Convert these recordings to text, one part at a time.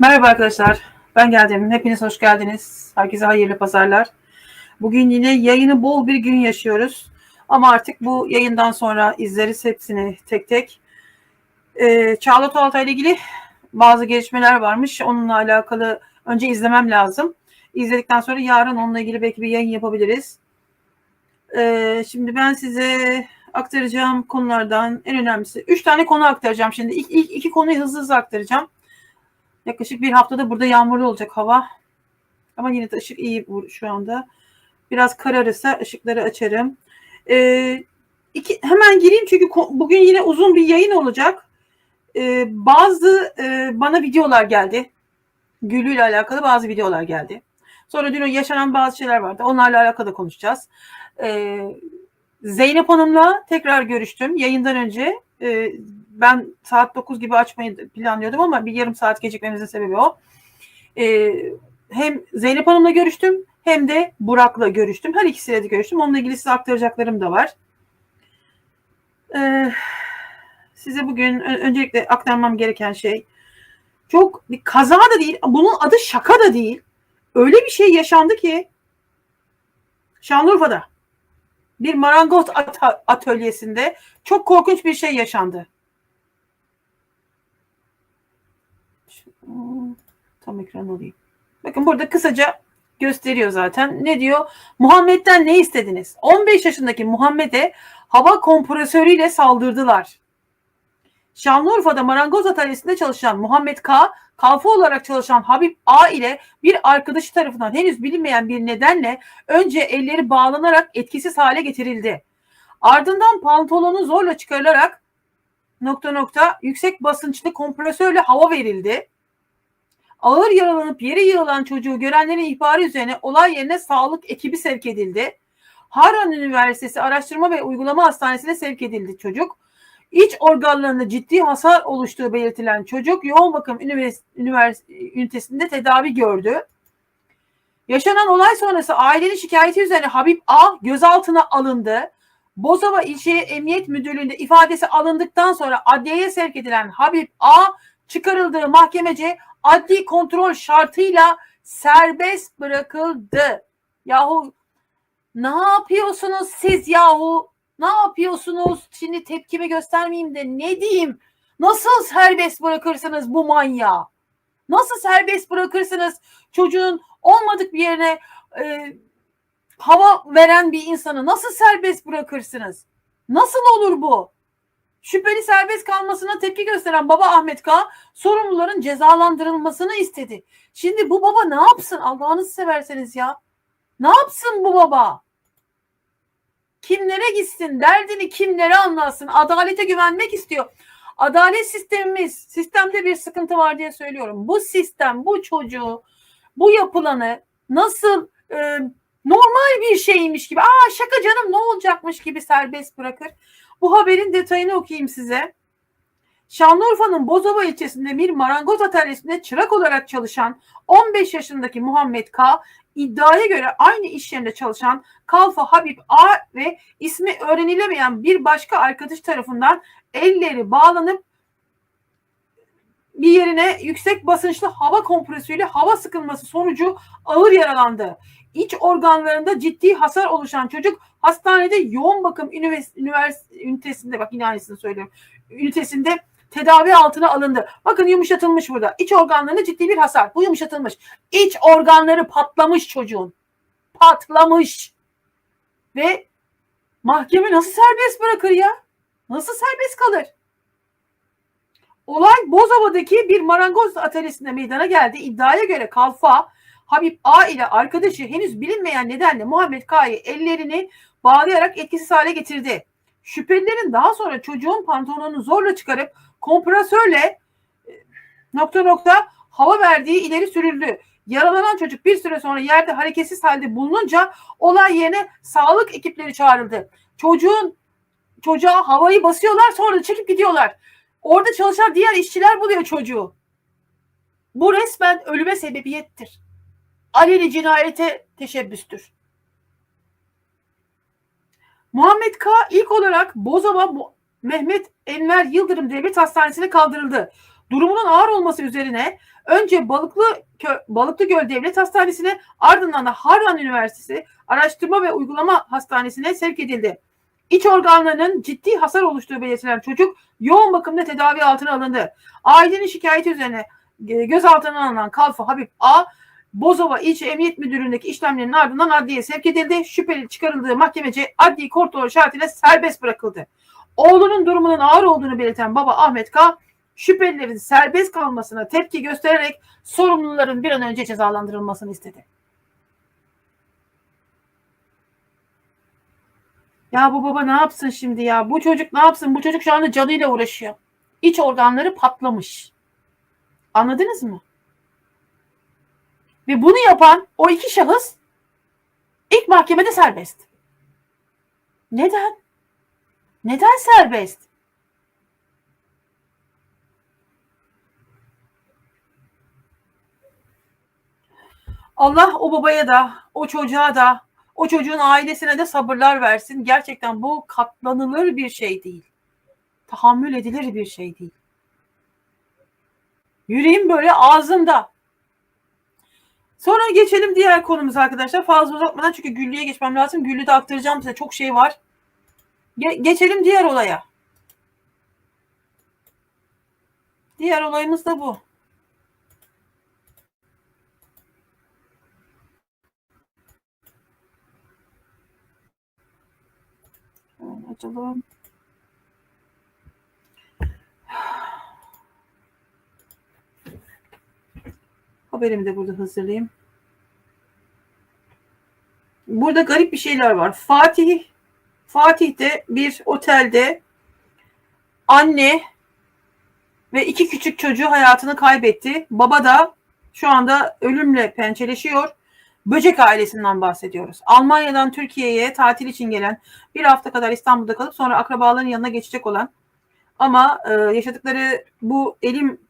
Merhaba arkadaşlar. Ben geldim. Hepiniz hoş geldiniz. Herkese hayırlı pazarlar. Bugün yine yayını bol bir gün yaşıyoruz. Ama artık bu yayından sonra izleriz hepsini tek tek. Ee, Çağla Tuğaltay ile ilgili bazı gelişmeler varmış. Onunla alakalı önce izlemem lazım. İzledikten sonra yarın onunla ilgili belki bir yayın yapabiliriz. Ee, şimdi ben size aktaracağım konulardan en önemlisi. Üç tane konu aktaracağım şimdi. İlk, ilk iki konuyu hızlı hızlı aktaracağım. Yaklaşık bir haftada burada yağmurlu olacak hava. Ama yine de ışık iyi şu anda. Biraz kararırsa ışıkları açarım. Ee, iki, hemen gireyim çünkü bugün yine uzun bir yayın olacak. Ee, bazı e, bana videolar geldi. Gülü ile alakalı bazı videolar geldi. Sonra dün yaşanan bazı şeyler vardı. Onlarla alakalı konuşacağız. Ee, Zeynep Hanım'la tekrar görüştüm yayından önce. Ee, ben saat 9 gibi açmayı planlıyordum ama bir yarım saat gecikmemizin sebebi o. Ee, hem Zeynep Hanım'la görüştüm hem de Burak'la görüştüm. Her ikisiyle de görüştüm. Onunla ilgili size aktaracaklarım da var. Ee, size bugün öncelikle aktarmam gereken şey çok bir kaza da değil. Bunun adı şaka da değil. Öyle bir şey yaşandı ki Şanlıurfa'da bir marangoz atölyesinde çok korkunç bir şey yaşandı. Tam ekran alayım. Bakın burada kısaca gösteriyor zaten. Ne diyor? Muhammed'den ne istediniz? 15 yaşındaki Muhammed'e hava kompresörüyle saldırdılar. Şanlıurfa'da marangoz atölyesinde çalışan Muhammed K, kalfa olarak çalışan Habib A ile bir arkadaşı tarafından henüz bilinmeyen bir nedenle önce elleri bağlanarak etkisiz hale getirildi. Ardından pantolonu zorla çıkarılarak nokta nokta yüksek basınçlı kompresörle hava verildi. Ağır yaralanıp yere yığılan çocuğu görenlerin ihbarı üzerine olay yerine sağlık ekibi sevk edildi. Harran Üniversitesi Araştırma ve Uygulama Hastanesi'ne sevk edildi çocuk. İç organlarında ciddi hasar oluştuğu belirtilen çocuk yoğun bakım ünivers ünitesinde tedavi gördü. Yaşanan olay sonrası ailenin şikayeti üzerine Habib A gözaltına alındı. Bozova İlçe Emniyet Müdürlüğü'nde ifadesi alındıktan sonra adliyeye sevk edilen Habib A çıkarıldığı mahkemece adli kontrol şartıyla serbest bırakıldı. Yahu ne yapıyorsunuz siz yahu? Ne yapıyorsunuz? Şimdi tepkimi göstermeyeyim de ne diyeyim? Nasıl serbest bırakırsınız bu manyağı? Nasıl serbest bırakırsınız çocuğun olmadık bir yerine e, hava veren bir insanı nasıl serbest bırakırsınız? Nasıl olur bu? Şüpheli serbest kalmasına tepki gösteren baba Ahmet K. sorumluların cezalandırılmasını istedi. Şimdi bu baba ne yapsın Allah'ınızı severseniz ya? Ne yapsın bu baba? Kimlere gitsin? Derdini kimlere anlatsın? Adalete güvenmek istiyor. Adalet sistemimiz, sistemde bir sıkıntı var diye söylüyorum. Bu sistem, bu çocuğu, bu yapılanı nasıl e, normal bir şeymiş gibi, aa şaka canım ne olacakmış gibi serbest bırakır. Bu haberin detayını okuyayım size. Şanlıurfa'nın Bozova ilçesinde bir marangoz atölyesinde çırak olarak çalışan 15 yaşındaki Muhammed K. iddiaya göre aynı iş yerinde çalışan Kalfa Habib A ve ismi öğrenilemeyen bir başka arkadaş tarafından elleri bağlanıp bir yerine yüksek basınçlı hava kompresörüyle hava sıkılması sonucu ağır yaralandı. İç organlarında ciddi hasar oluşan çocuk hastanede yoğun bakım ünivers, ünivers ünitesinde bak yine aynısını söylüyorum. Ünitesinde tedavi altına alındı. Bakın yumuşatılmış burada. İç organlarında ciddi bir hasar. Bu yumuşatılmış. İç organları patlamış çocuğun. Patlamış. Ve mahkeme nasıl serbest bırakır ya? Nasıl serbest kalır? Olay Bozova'daki bir marangoz atölyesinde meydana geldi. İddiaya göre Kalfa Habib A ile arkadaşı henüz bilinmeyen nedenle Muhammed K'yı ellerini bağlayarak etkisiz hale getirdi. Şüphelilerin daha sonra çocuğun pantolonunu zorla çıkarıp kompresörle e, nokta nokta hava verdiği ileri sürüldü. Yaralanan çocuk bir süre sonra yerde hareketsiz halde bulununca olay yerine sağlık ekipleri çağrıldı. Çocuğun çocuğa havayı basıyorlar sonra çekip gidiyorlar. Orada çalışan diğer işçiler buluyor çocuğu. Bu resmen ölüme sebebiyettir. Aleli cinayete teşebbüstür. Muhammed K. ilk olarak Bozova Mehmet Enver Yıldırım Devlet Hastanesi'ne kaldırıldı. Durumunun ağır olması üzerine önce Balıklı Kö- Balıklı Göl Devlet Hastanesi'ne ardından da Harran Üniversitesi Araştırma ve Uygulama Hastanesi'ne sevk edildi. İç organlarının ciddi hasar oluştuğu belirtilen çocuk yoğun bakımda tedavi altına alındı. Ailenin şikayeti üzerine e, gözaltına alınan Kalfa Habib A. Bozova İlçe Emniyet Müdürlüğü'ndeki işlemlerin ardından adliyeye sevk edildi. Şüpheli çıkarıldığı mahkemece adli kontrol şartıyla serbest bırakıldı. Oğlunun durumunun ağır olduğunu belirten baba Ahmet K. şüphelilerin serbest kalmasına tepki göstererek sorumluların bir an önce cezalandırılmasını istedi. Ya bu baba ne yapsın şimdi ya? Bu çocuk ne yapsın? Bu çocuk şu anda canıyla uğraşıyor. İç organları patlamış. Anladınız mı? Ve bunu yapan o iki şahıs ilk mahkemede serbest. Neden? Neden serbest? Allah o babaya da, o çocuğa da, o çocuğun ailesine de sabırlar versin. Gerçekten bu katlanılır bir şey değil. Tahammül edilir bir şey değil. Yüreğim böyle ağzımda. Sonra geçelim diğer konumuza arkadaşlar. Fazla uzatmadan çünkü Güllü'ye geçmem lazım. Güllü'de aktaracağım size çok şey var. Ge- geçelim diğer olaya. Diğer olayımız da bu. Açalım. Haberimi de burada hazırlayayım. Burada garip bir şeyler var. Fatih Fatih'te bir otelde anne ve iki küçük çocuğu hayatını kaybetti. Baba da şu anda ölümle pençeleşiyor. Böcek ailesinden bahsediyoruz. Almanya'dan Türkiye'ye tatil için gelen bir hafta kadar İstanbul'da kalıp sonra akrabaların yanına geçecek olan ama e, yaşadıkları bu elim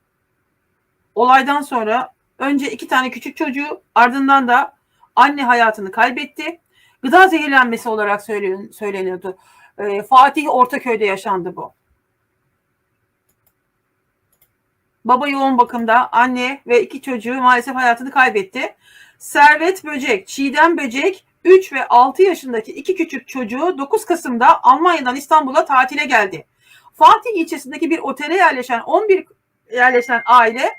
olaydan sonra önce iki tane küçük çocuğu ardından da anne hayatını kaybetti. Gıda zehirlenmesi olarak söyleniyor- söyleniyordu. E, Fatih Ortaköy'de yaşandı bu. Baba yoğun bakımda, anne ve iki çocuğu maalesef hayatını kaybetti. Servet Böcek, Çiğdem Böcek 3 ve 6 yaşındaki iki küçük çocuğu 9 Kasım'da Almanya'dan İstanbul'a tatile geldi. Fatih ilçesindeki bir otele yerleşen 11 yerleşen aile